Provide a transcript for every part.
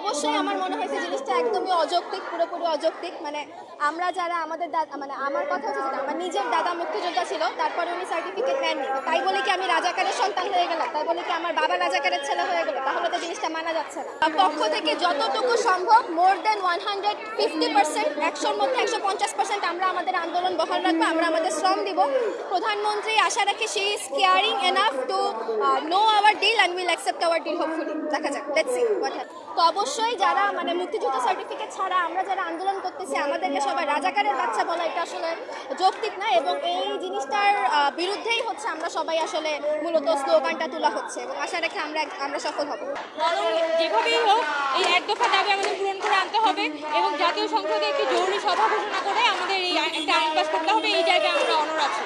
অবশ্যই আমার মনে হয়েছে জিনিসটা একদমই অযৌক্তিক পুরোপুরি অযৌক্তিক। মানে আমরা যারা আমাদের দাদা মানে আমার কথা হচ্ছে যেটা, আমার নিজের দাদা মুক্তিযোদ্ধা ছিল তারপরে উনি সার্টিফিকেট নেননি। তাই বলে কি আমি রাজাকারের সন্তান হয়ে গেলাম? তাই বলে কি আমার বাবা রাজাকারের ছেলে হয়ে গেল? তাহলে তো জিনিসটা মানা যাচ্ছে না। পক্ষ থেকে যতটুকু সম্ভব more than one hundred fifty percent একশোর মধ্যে একশো পঞ্চাশ পার্সেন্ট আমরা আমাদের আন্দোলন বহাল রাখব আমরা আমাদের শ্রম দিব। প্রধানমন্ত্রী আশা রাখি she is caring enough to know our deal and will accept our deal hopefully দেখা যাক লেটস সি হোয়াট তো অবশ্যই যারা মানে মুক্তিযুদ্ধ সার্টিফিকেট ছাড়া আমরা যারা আন্দোলন করতেছি, আমাদেরকে সবাই রাজাকারের বাচ্চা বলা এটা আসলে যৌক্তিক না এবং এই জিনিসটার বিরুদ্ধেই হচ্ছে আমরা সবাই আসলে মূলত স্লোগানটা তোলা হচ্ছে এবং আশা রেখে আমরা আমরা সফল হব। যেভাবেই হোক, এই এক দফা দাবি আমাদের পূরণ করে আনতে হবে এবং জাতীয় সংসদে একটি জরুরি সভা ঘোষণা করে আমাদের এই একটা আইন পাস করতে হবে। এই জায়গায় আমরা অনর আছি।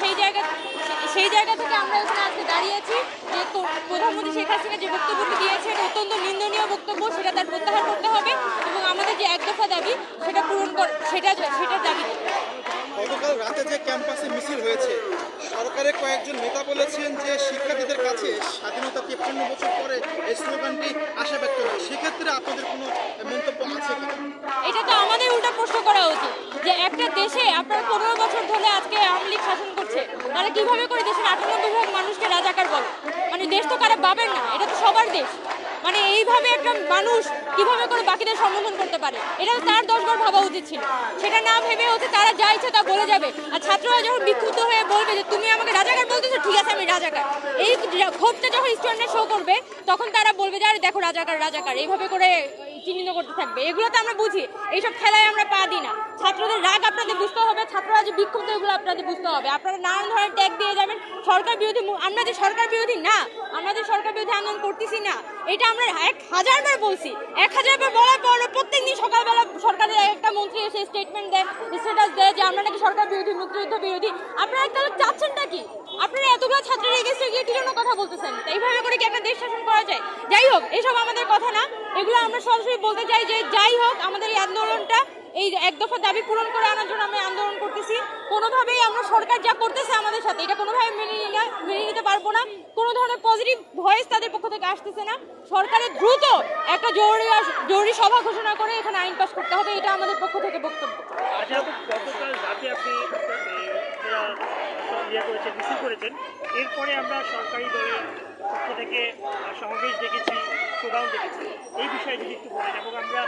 সেই জায়গা সেই জায়গা থেকে আমরা এখানে আজকে দাঁড়িয়ে আছি। যে তো- প্রধানমন্ত্রী শেখ হাসিনা যে বক্তব্যটি দিয়েছেন অত্যন্ত নিন্দনীয় বক্তব্য সেটা তার প্রত্যাহার করতে হবে এবং আমাদের যে এক দফা দাবি সেটা পূরণ কর সেটা সেটার দাবি। গতকাল রাতে যে ক্যাম্পাসে মিছিল হয়েছে সরকারের কয়েকজন নেতা বলেছেন যে শিক্ষার্থীদের কাছে স্বাধীনতা তিপ্পান্ন বছর পরে এই স্লোগানটি আশা ব্যক্ত হয়। সেক্ষেত্রে আপনাদের কোনো মন্তব্য আছে এটা তো আমাদের উল্টা প্রশ্ন করা যে দেশে, আপনার পনেরো বছর ধরে আজকে আওয়ামী লীগ শাসন করছে তাহলে কীভাবে করে দেশের আটানব্বই ভাগ মানুষকে রাজাকার বলে মানে দেশ তো কারা পাবেন না, এটা তো সবার দেশ। মানে এইভাবে একটা মানুষ কীভাবে করে বাকিদের সম্বোধন করতে পারে? এটা তার দশবার ভাবা উচিত ছিল। সেটা না ভেবে হচ্ছে তারা যা ইচ্ছে তা বলে যাবে। আর ছাত্ররা যখন বিক্ষুব্ধ হয়ে বলবে যে, তুমি আমাকে রাজাকার বলতেছো? ঠিক আছে, আমি রাজাকার। এই ক্ষোভটা যখন স্টুডেন্টরা শো করবে, তখন তারা বলবে যে, আরে দেখো, রাজাকার রাজাকার। এইভাবে করে চিহ্নিত করতে থাকবে। এগুলো তো আমরা বুঝি, এইসব খেলায় আমরা পা দিই না। ছাত্রদের রাগ আপনাদের বুঝতে হবে, ছাত্ররা যে বিক্ষুব্ধ, এগুলো আপনাদের বুঝতে হবে। আপনারা নানান ধরনের ট্যাগ দিয়ে যাবেন। সরকার বিরোধী আমরা যে সরকার বিরোধী না, আমরা যে সরকার বিরোধী আন্দোলন করতেছি না, এটা আমরা এক হাজারবার বলছি। এক হাজার বার বলার পর প্রত্যেক দিন সকালবেলা সরকারের একটা মন্ত্রী এসে স্টেটমেন্ট দেয় স্ট্যাটাস দেয় যে আমরা নাকি সরকার বিরোধী, মুক্তিযুদ্ধ বিরোধী। আপনারা তাহলে চাচ্ছেনটা কি? আপনারা এতগুলো ছাত্রের এগেস্টে গিয়ে কি জন্য কথা বলতেছেন? এইভাবে করে কি একটা দেশ শাসন করা যায়? যাই হোক, এসব আমাদের কথা না। এগুলো আমরা সরাসরি বলতে চাই যে যাই হোক, আমাদের এই আন্দোলনটা এই এক দফা দাবি পূরণ করে আনার জন্য আমরা আন্দোলন করতেছি। কোনোভাবেই আমরা সরকার যা করতেছে আমাদের সাথে, এটা কোনোভাবে মেনে না, মেনে নিতে পারব না। কোনো ধরনের পজিটিভ ভয়েস তাদের পক্ষ থেকে আসতেছে না। সরকারের দ্রুত একটা জরুরি জরুরি সভা ঘোষণা করে এখানে আইন পাস করতে হবে, এটা আমাদের পক্ষ থেকে বক্তব্য। ইয়ে করেছেন, এরপরে আমরা সরকারি দলের পক্ষ থেকে সমাবেশ দেখেছি শোডাউন দেখেছি। এই বিষয়ে যদি একটু বলেন এবং আমরা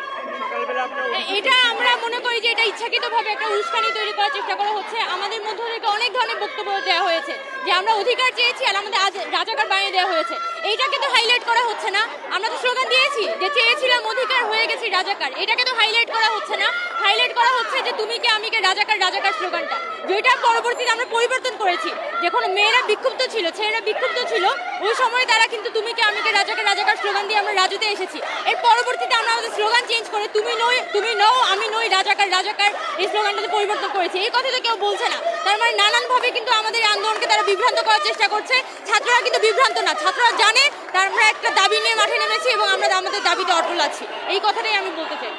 সকালবেলা আমরা এটা আমরা মনে করি যে এটা ইচ্ছাকৃতভাবে একটা উস্কানি তৈরি করার চেষ্টা করা হচ্ছে। আমাদের মধ্য থেকে অনেক ধরনের বক্তব্য দেওয়া হয়েছে যে আমরা অধিকার চেয়েছি আর আমাদের আজ রাজাকার বানিয়ে দেওয়া হয়েছে। এইটাকে তো হাইলাইট করা হচ্ছে না। আমরা তো স্লোগান দিয়েছি যে চেয়েছিলাম অধিকার হয়ে গেছি রাজাকার। এটাকে তো হাইলাইট করা হচ্ছে না। হাইলাইট করা হচ্ছে যে তুমি কে আমি কে রাজাকার রাজাকার স্লোগানটা যেটা পরবর্তীতে আমরা পরিবর্তন করেছি। যখন মেয়েরা বিক্ষুব্ধ ছিল ছেলেরা বিক্ষুব্ধ ছিল ওই সময় তারা কিন্তু তুমি কে, আমি কে রাজাকার রাজাকার স্লোগান দিয়ে আমরা রাজুতে এসেছি। এর পরবর্তীতে আমরা আমাদের স্লোগান চেঞ্জ করে তুমি নই, তুমি নও, আমি নই, রাজাকার রাজাকার এই স্লোগানটাতে পরিবর্তন করেছি। এই কথা তো কেউ বলছে না। তার মানে নানানভাবে কিন্তু আমাদের আন্দোলনকে তারা বিভ্রান্ত করার চেষ্টা করছে। ছাত্ররা কিন্তু বিভ্রান্ত না। ছাত্ররা জানে তার আমরা একটা দাবি নিয়ে মাঠে নেমেছি এবং আমরা আমাদের দাবিতে অটল আছি। এই কথাটাই আমি বলতে চাই।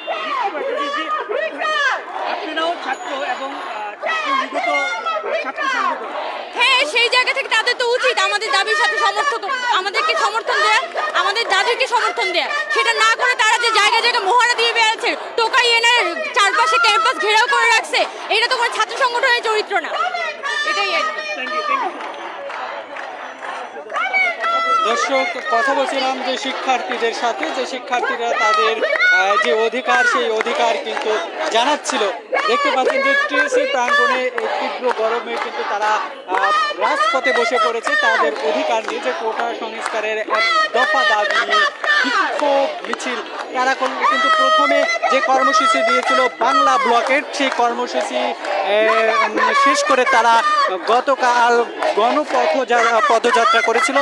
ছাত্র এবং ছাত্র সংগঠন সেই জায়গা থেকে তাদের তো উচিত আমাদের দাবির সাথে সমর্থন, আমাদেরকে সমর্থন দেয়া, আমাদের দাবিকে সমর্থন দেয়া। সেটা না করে তারা যে জায়গায় জায়গায় মহারা দিয়ে বেড়াচ্ছে, টোকাই এনে চারপাশে ক্যাম্পাস ঘেরাও করে রাখছে, এটা তো কোনো ছাত্র সংগঠনের চরিত্র না। এটাই দর্শক, কথা বলছিলাম যে শিক্ষার্থীদের সাথে, যে শিক্ষার্থীরা তাদের যে অধিকার, সেই অধিকার কিন্তু জানাচ্ছিল। দেখতে পাচ্ছেন যে টিএসসি প্রাঙ্গণে তীব্র গরমে কিন্তু তারা রাজপথে বসে পড়েছে। তাদের অধিকার নিয়ে যে কোটা সংস্কারের এক দফা দাবি বিক্ষোভ মিছিল। তারা কোন- কিন্তু প্রথমে যে কর্মসূচি দিয়েছিল বাংলা ব্লকের, সেই কর্মসূচি শেষ করে তারা গতকাল গণপথ পদযাত্রা করেছিল।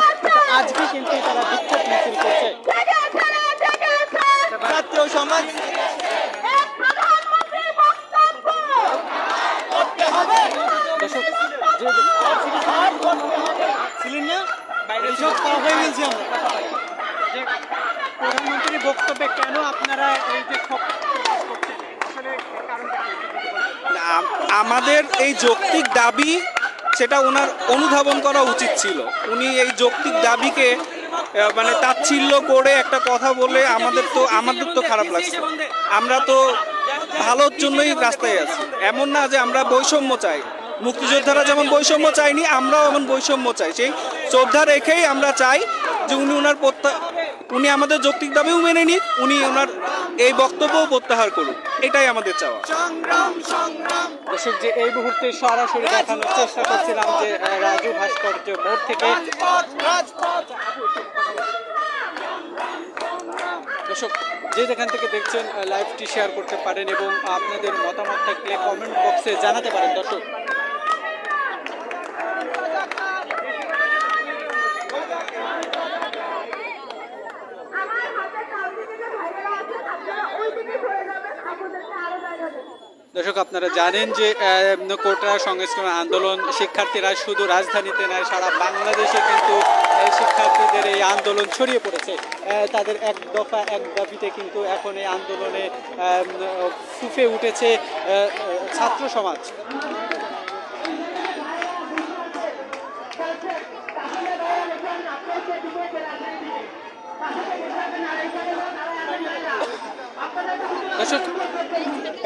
আজকে কিন্তু তারা বিক্ষোভ মিছিল করছে। সমাজ। প্রধানমন্ত্রীর বক্তব্যে কেন আপনারা এই যে আমাদের এই যৌক্তিক দাবি, সেটা ওনার অনুধাবন করা উচিত ছিল। উনি এই যৌক্তিক দাবিকে মানে তাচ্ছিল্য করে একটা কথা বলে আমাদের তো আমাদের তো খারাপ লাগছে। আমরা তো ভালোর জন্যই রাস্তায় আছি। এমন না যে আমরা বৈষম্য চাই। মুক্তিযোদ্ধারা যেমন বৈষম্য চাইনি আমরাও এমন বৈষম্য চাই। সেই শ্রদ্ধা রেখেই আমরা চাই যে উনি ওনার প্রত্যা উনি আমাদের যৌক্তিক দাবিও মেনে নিক উনি ওনার এই বক্তব্যও প্রত্যাহার করুন এটাই আমাদের চাওয়া। দর্শক যে এই মুহূর্তে সরাসরি দেখানোর চেষ্টা করছিলাম যে রাজু ভাস্কর্য মোড় থেকে দর্শক, যে যেখান থেকে দেখছেন লাইভটি শেয়ার করতে পারেন এবং আপনাদের মতামত থাকলে কমেন্ট বক্সে জানাতে পারেন দর্শক। দর্শক, আপনারা জানেন যে কোটা সংস্কৃত আন্দোলন শিক্ষার্থীরা শুধু রাজধানীতে নয়, সারা বাংলাদেশে কিন্তু এই আন্দোলন ছড়িয়ে পড়েছে। তাদের এক দফা, এক দাবিতে কিন্তু এখন এই আন্দোলনে ফুফে উঠেছে ছাত্র সমাজ।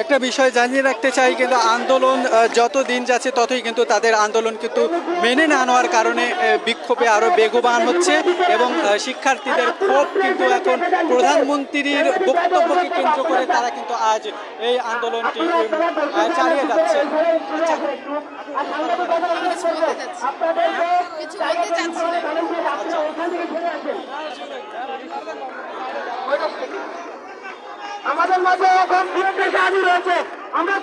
একটা বিষয় জানিয়ে রাখতে চাই, কিন্তু আন্দোলন যত দিন যাচ্ছে ততই কিন্তু তাদের আন্দোলন কিন্তু মেনে না নেওয়ার কারণে বিক্ষোভে আরও বেগবান হচ্ছে এবং শিক্ষার্থীদের ক্ষোভ কিন্তু এখন প্রধানমন্ত্রীর বক্তব্যকে কেন্দ্র করে তারা কিন্তু আজ এই আন্দোলনটি চালিয়ে যাচ্ছে। আমাদের মাঝে এখন বিএনপি রয়েছে। আমরা